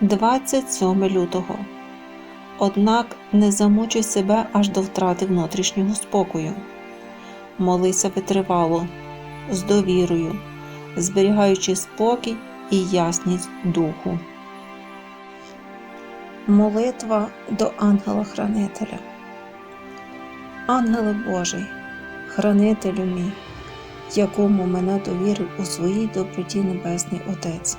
27 лютого. Однак не замучуй себе аж до втрати внутрішнього спокою. Молися витривало, з довірою, зберігаючи спокій і ясність духу. Молитва до ангела-хранителя. Ангеле Божий, хранителю мій, якому мене довірив у своїй доброті Небесний Отець.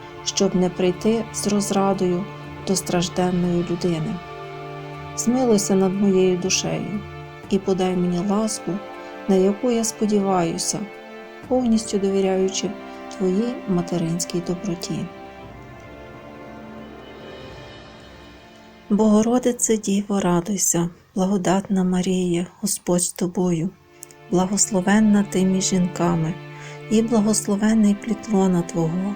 щоб не прийти з розрадою до стражденної людини. Змилуйся над моєю душею і подай мені ласку, на яку я сподіваюся, повністю довіряючи Твоїй материнській доброті. Богородице Діво, радуйся, благодатна Марія, Господь з тобою, благословенна ти між жінками, і благословенний плід лона Твого,